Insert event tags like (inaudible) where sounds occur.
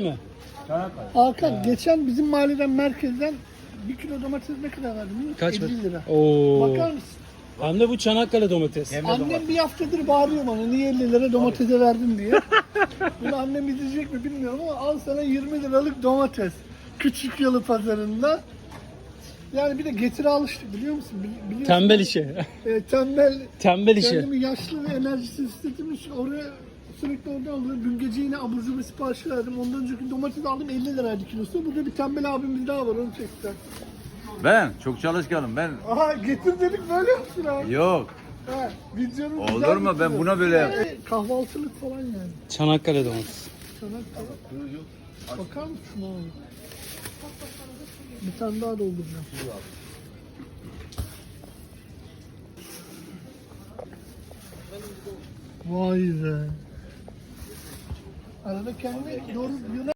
Mi? Hakan geçen bizim mahalleden merkezden bir kilo domates ne kadar verdim? biliyor musun? Kaç 50 mı? lira. Oo. Bakar mısın? Hem de bu Çanakkale domates. Annem bir haftadır bağırıyor bana niye 50 lira domatese verdin diye. (laughs) Bunu annem izleyecek mi bilmiyorum ama al sana 20 liralık domates. Küçük yalı pazarında. Yani bir de getiri alıştık biliyor musun? Bili- biliyorsun. Tembel işi. E, tembel. Tembel işi. Kendimi yaşlı ve enerjisiz hissettim. İşte Oraya sürekli orada alıyorum. Dün gece yine abur cubur sipariş verdim. Ondan önceki domates aldım 50 liraydı kilosu. Burada bir tembel abimiz daha var onu çekti. Ben çok çalışkanım ben. Aha getir dedik böyle yapsın abi. Yok. Ha, videonun Olur mu? Ben buna böyle yap- Yani Kahvaltılık falan yani. Çanakkale domates. Çanakkale. Bakar mısın abi? Bir tane daha dolduracağım. Vay be. Arada kendi doğru yöne